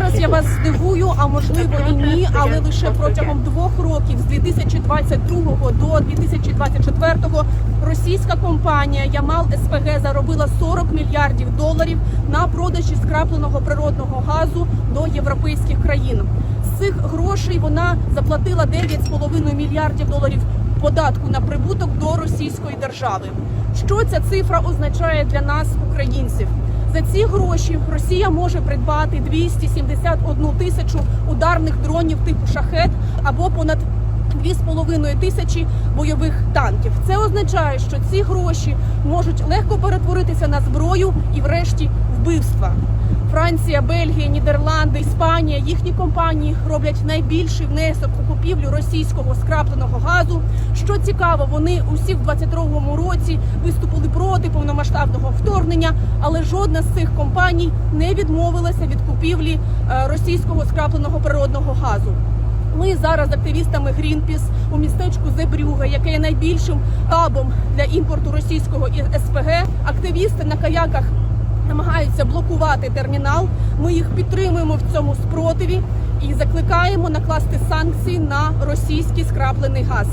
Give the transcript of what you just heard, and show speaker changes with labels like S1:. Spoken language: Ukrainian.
S1: зараз я вас здивую, а можливо і ні, але лише протягом двох років з 2022 до 2024 російська компанія Ямал СПГ заробила 40 мільярдів доларів на продажі скрапленого природного газу до європейських країн. З цих грошей вона заплатила 9,5 мільярдів доларів податку на прибуток до російської держави. Що ця цифра означає для нас, українців? За ці гроші Росія може придбати 271 тисячу ударних дронів типу шахет або понад 2,5 тисячі бойових танків. Це означає, що ці гроші можуть легко перетворитися на зброю і, врешті, вбивства. Франція, Бельгія, Нідерланди, Іспанія їхні компанії роблять найбільший внесок у купівлю російського скрапленого газу. Що цікаво, вони усі в 22-му році виступили проти повномасштабного вторгнення, але жодна з цих компаній не відмовилася від купівлі е, російського скрапленого природного газу. Ми зараз з активістами Greenpeace у містечку Зебрюга, яке є найбільшим хабом для імпорту російського СПГ. Активісти на каяках намагаються блокувати термінал. Ми їх підтримуємо в цьому спротиві і закликаємо накласти санкції на російський скраплений газ.